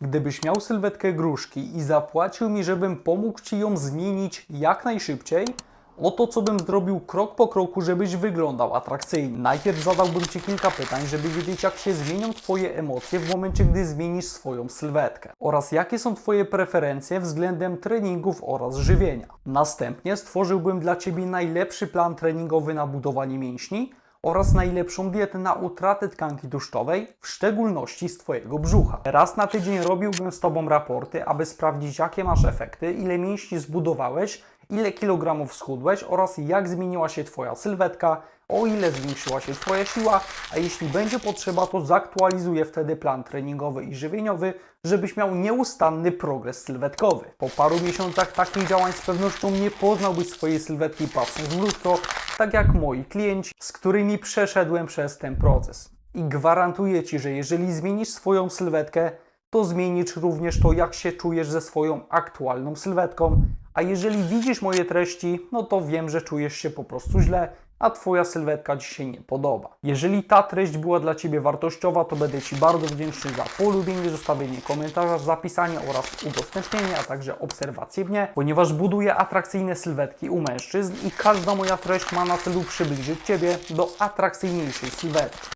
Gdybyś miał sylwetkę gruszki i zapłacił mi, żebym pomógł Ci ją zmienić jak najszybciej, oto co bym zrobił krok po kroku, żebyś wyglądał atrakcyjnie. Najpierw zadałbym Ci kilka pytań, żeby wiedzieć jak się zmienią Twoje emocje w momencie, gdy zmienisz swoją sylwetkę oraz jakie są Twoje preferencje względem treningów oraz żywienia. Następnie stworzyłbym dla Ciebie najlepszy plan treningowy na budowanie mięśni oraz najlepszą dietę na utratę tkanki tłuszczowej, w szczególności z Twojego brzucha. Raz na tydzień robiłbym z Tobą raporty, aby sprawdzić jakie masz efekty, ile mięśni zbudowałeś, ile kilogramów schudłeś oraz jak zmieniła się Twoja sylwetka, o ile zwiększyła się Twoja siła, a jeśli będzie potrzeba, to zaktualizuję wtedy plan treningowy i żywieniowy, żebyś miał nieustanny progres sylwetkowy. Po paru miesiącach takich działań z pewnością nie poznałbyś swojej sylwetki patrząc w lustro, tak jak moi klienci, z którymi przeszedłem przez ten proces. I gwarantuję Ci, że jeżeli zmienisz swoją sylwetkę, to zmienisz również to, jak się czujesz ze swoją aktualną sylwetką. A jeżeli widzisz moje treści, no to wiem, że czujesz się po prostu źle, a Twoja sylwetka Ci się nie podoba. Jeżeli ta treść była dla Ciebie wartościowa, to będę Ci bardzo wdzięczny za polubienie, zostawienie komentarza, zapisanie oraz udostępnienie, a także obserwację mnie, ponieważ buduję atrakcyjne sylwetki u mężczyzn i każda moja treść ma na celu przybliżyć Ciebie do atrakcyjniejszej sylwetki.